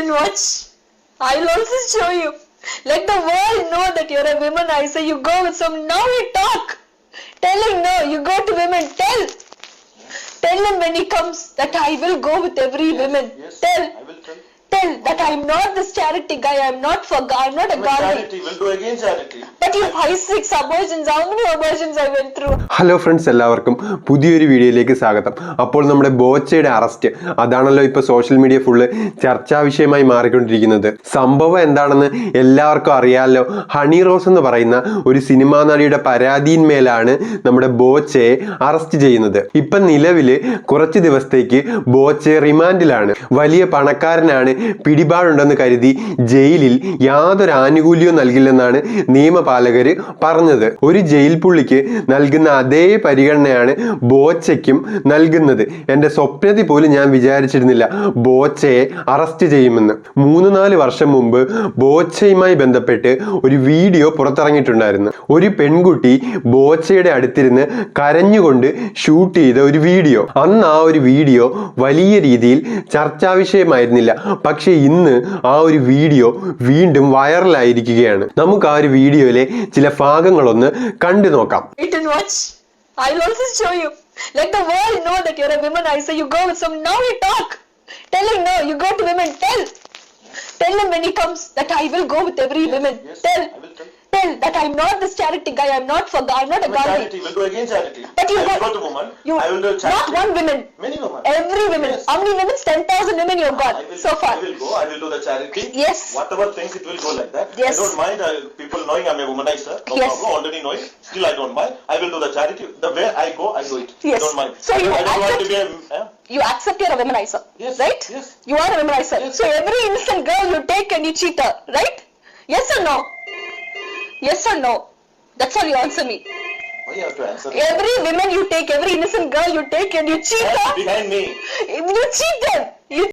and watch. I'll also show you. Let the world know that you're a womanizer. You go with some now you talk. Telling no, you go to women. Tell. Tell him when he comes that I will go with every woman. Yes, Tell. I that tell. am that I'm not this charity guy. I am not for. I'm not a Gandhi. charity. Will do again charity. But you five six abortions. How many abortions I went through? Hello friends എല്ലാവർക്കും പുതിയൊരു വീഡിയോയിലേക്ക് സ്വാഗതം അപ്പോൾ നമ്മുടെ ബോച്ചയുടെ arrest അതാണല്ലോ ഇപ്പോൾ social media full ചർച്ചാ വിഷയമായി മാറിക്കൊണ്ടിരിക്കുന്നത് സംഭവം എന്താണെന്ന് എല്ലാവർക്കും അറിയാമല്ലോ ഹണി റോസ് എന്ന് പറയുന്ന ഒരു സിനിമാ നടിയുടെ പരാതിയിന്മേലാണ് നമ്മുടെ ബോച്ചയെ അറസ്റ്റ് ചെയ്യുന്നത് ഇപ്പം നിലവിൽ കുറച്ച് ദിവസത്തേക്ക് ബോച്ചെ റിമാൻഡിലാണ് വലിയ പണക്കാരനാണ് പിടിപാടുണ്ടെന്ന് കരുതി ജയിലിൽ യാതൊരു ആനുകൂല്യവും നൽകില്ലെന്നാണ് നിയമപാലകർ പറഞ്ഞത്. ഒരു ജയിൽ പുള്ളിക്ക് നൽകുന്ന അതേ പരിഗണനയാണ് ബോച്ചയ്ക്കും നൽകുന്നത്. എന്റെ സ്വപ്നത്തിൽ പോലും ഞാൻ വിചാരിച്ചിരുന്നില്ല ബോച്ചയെ അറസ്റ്റ് ചെയ്യുമെന്ന്. മൂന്ന് നാല് വർഷം മുമ്പ് ബോച്ചയുമായി ബന്ധപ്പെട്ട് ഒരു വീഡിയോ പുറത്തിറങ്ങിയിട്ടുണ്ടായിരുന്നു. ഒരു പെൺകുട്ടി ബോച്ചയുടെ അടുത്തിരുന്ന് കരഞ്ഞുകൊണ്ട് ഷൂട്ട് ചെയ്ത ഒരു വീഡിയോ. അന്ന് ആ ഒരു വീഡിയോ വലിയ രീതിയിൽ ചർച്ചാ വിഷയമായിരുന്നില്ല പക്ഷേ ഇന്ന് ആ ഒരു വീഡിയോ വീണ്ടും വൈറലായിരിക്കുകയാണ് നമുക്ക് ആ ഒരു വീഡിയോയിലെ ചില ഭാഗങ്ങളൊന്ന് കണ്ടു നോക്കാം Wait and watch. I'll also show you. Let the world know that you're a womanizer. You go with some now you talk. Telling no, you go to women. Tell. Tell him when he comes that I will go with every woman. Yes, Tell. I that I'm not this charity guy. I'm not for. I'm not a Gandhi. charity. We'll do again charity. But you I got- go to woman. You I will do charity. not one woman. Many women. Every woman. Yes. How many women? Ten thousand women you've got I will, so far. I will go. I will do the charity. Yes. Whatever things it will go like that. Yes. I don't mind uh, people knowing I'm a womanizer. No Yes. problem. Already knowing. Still I don't mind. I will do the charity. The way I go, I do it. Yes. I don't mind. So you I don't want accept- to be a. eh? You accept you're a womanizer. Yes, Right? yes. You are a womanizer. Yes. So every innocent girl you take and you cheat her, right? Yes or no? Yes or no? That's all you answer me. Why you have to answer? Every woman you take, every innocent girl you take and you cheat her, behind me.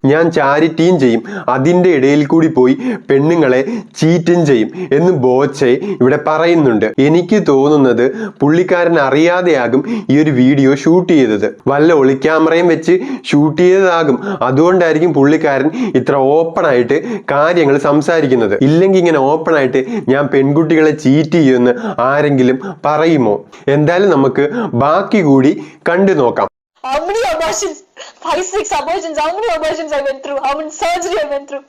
ഞാൻ ചാരിറ്റിയും ചെയ്യും. അതിന്റെ ഇടയിൽ കൂടി പോയി പെണ്ണുങ്ങളെ ചീറ്റും ചെയ്യും എന്ന് ബോച്ചെ ഇവിടെ പറയുന്നുണ്ട്. എനിക്ക് തോന്നുന്നത് പുള്ളിക്കാരൻ അറിയാതെയാകും ഈ ഒരു വീഡിയോ ഷൂട്ട് ചെയ്തത്. വല്ല ഒളിക്യാമറയും വെച്ച് ഷൂട്ട് ചെയ്തതാകും. അതുകൊണ്ടായിരിക്കും പുള്ളിക്കാരൻ ഇത്ര ഓപ്പൺ ആയിട്ട് കാര്യങ്ങൾ സംസാരിക്കുന്നത്. ഇല്ലെങ്കിൽ ഇങ്ങനെ ഓപ്പൺ ആയിട്ട് ഞാൻ പെൺകുട്ടികളെ ചീറ്റ് ചെയ്യുമെന്ന് ആരെങ്കിലും പറയുമോ? എന്തായാലും നമുക്ക് ബാക്കി കൂടി കണ്ടു നോക്കാം? Five, six abortions. How many abortions I went through? How many surgery I went through?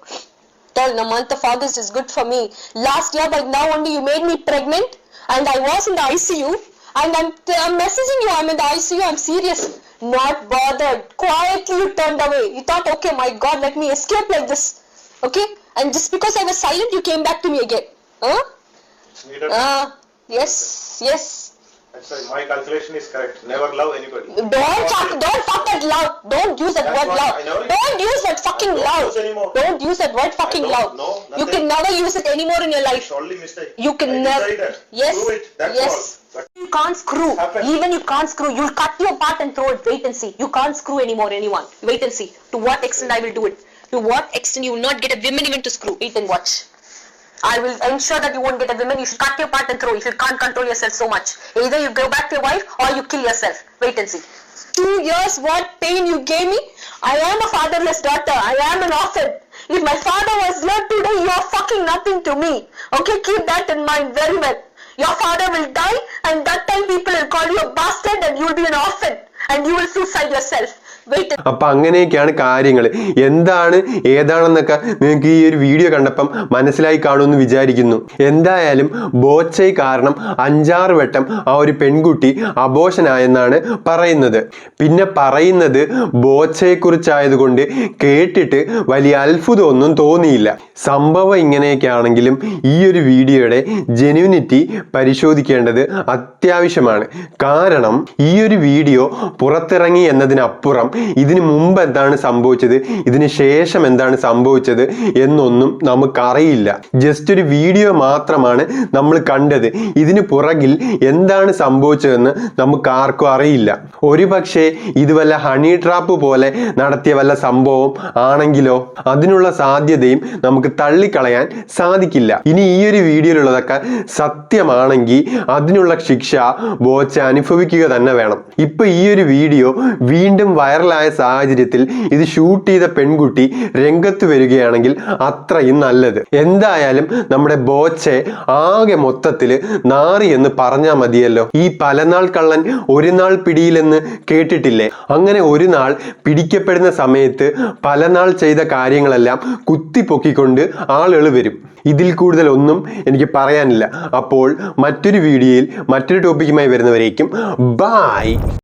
Tell the month of August is good for me. Last year, by now only you made me pregnant, and I was in the ICU, and I'm, I'm messaging you. I'm in the ICU. I'm serious. Not bothered. Quietly you turned away. You thought, okay, my God, let me escape like this. Okay? And just because I was silent, you came back to me again. Huh? It's needed. Uh, yes, yes. My calculation is correct. Never love anybody. Don't talk, don't talk that loud. Don't use that That's word what loud. I know. Don't use that fucking Don't loud. use. Don't use that word fucking loud. know you can never use it anymore in your life. It's only mistake. You can never. Yes. It. That's yes. all. But You can't screw. Even you can't screw. You'll cut your part and throw it. Wait and see. You can't screw anymore anyone. Wait and see. To what extent I will do it. To what extent you will not get a woman even to screw. Wait and watch. I will ensure that you won't get a woman. You should cut your part and throw. If you can't control yourself so much, either you go back to your wife or you kill yourself. Wait and see. Two years, what pain you gave me. I am a fatherless daughter. I am an orphan. If my father was here today, you are fucking nothing to me. Okay, keep that in mind very well. Your father will die, and that time people will call you a bastard, and you will be an orphan, and you will suicide yourself. അപ്പൊ അങ്ങനെയൊക്കെയാണ് കാര്യങ്ങൾ എന്താണ് ഏതാണെന്നൊക്കെ നിങ്ങൾക്ക് ഈ ഒരു video കണ്ടപ്പം മനസ്സിലായി കാണുമെന്ന് വിചാരിക്കുന്നു. എന്തായാലും ബോച്ചൈ കാരണം അഞ്ചാറ് വട്ടം ആ ഒരു പെൺകുട്ടി അബോഷനായെന്നാണ് പറയുന്നത്. പിന്നെ പറയുന്നത് ബോച്ചയെക്കുറിച്ചായതുകൊണ്ട് കേട്ടിട്ട് വലിയ അത്ഭുതമൊന്നും തോന്നിയില്ല. സംഭവം ഇങ്ങനെയൊക്കെ ആണെങ്കിലും ഈ ഒരു വീഡിയോയുടെ ജെന്യൂനിറ്റി പരിശോധിക്കേണ്ടത് അത്യാവശ്യമാണ്. കാരണം ഈ ഒരു വീഡിയോ പുറത്തിറങ്ങി എന്നതിനപ്പുറം ഇതിനു മുമ്പ് എന്താണ് സംഭവിച്ചത്? ഇതിന് ശേഷം എന്താണ് സംഭവിച്ചത് എന്നൊന്നും നമുക്കറിയില്ല. ജസ്റ്റ് ഒരു വീഡിയോ മാത്രമാണ് നമ്മൾ കണ്ടത്. ഇതിന് പുറകിൽ എന്താണ് സംഭവിച്ചതെന്ന് നമുക്ക് ആർക്കും അറിയില്ല. ഒരു പക്ഷേ ഇത് വല്ല ഹണി ട്രാപ്പ് പോലെ നടത്തിയ വല്ല സംഭവം ആണെങ്കിലോ അതിനുള്ള സാധ്യതയും നമുക്ക് തള്ളിക്കളയാൻ സാധിക്കില്ല. ഇനി ഈ ഒരു വീഡിയോയിലുള്ളതൊക്കെ സത്യമാണെങ്കിൽ അതിനുള്ള ശിക്ഷ ബോച്ച അനുഭവിക്കുക തന്നെ വേണം. ഇപ്പൊ ഈ ഒരു വീഡിയോ വീണ്ടും വൈറൽ വൈറലായ സാഹചര്യത്തിൽ ഇത് ഷൂട്ട് ചെയ്ത പെൺകുട്ടി രംഗത്ത് വരികയാണെങ്കിൽ അത്രയും നല്ലത്. എന്തായാലും നമ്മുടെ ബോച്ചെ ആകെ മൊത്തത്തിൽ നാറി എന്ന് പറഞ്ഞാൽ മതിയല്ലോ. ഈ പലനാൾ കള്ളൻ ഒരു നാൾ പിടിയിലെന്ന് കേട്ടിട്ടില്ലേ? അങ്ങനെ ഒരു നാൾ പിടിക്കപ്പെടുന്ന സമയത്ത് പലനാൾ ചെയ്ത കാര്യങ്ങളെല്ലാം കുത്തിപ്പൊക്കിക്കൊണ്ട് ആളുകൾ വരും. ഇതിൽ കൂടുതൽ ഒന്നും എനിക്ക് പറയാനില്ല. അപ്പോൾ മറ്റൊരു വീഡിയോയിൽ മറ്റൊരു ടോപ്പിക്കുമായി വരുന്നവരേക്കും ബായ്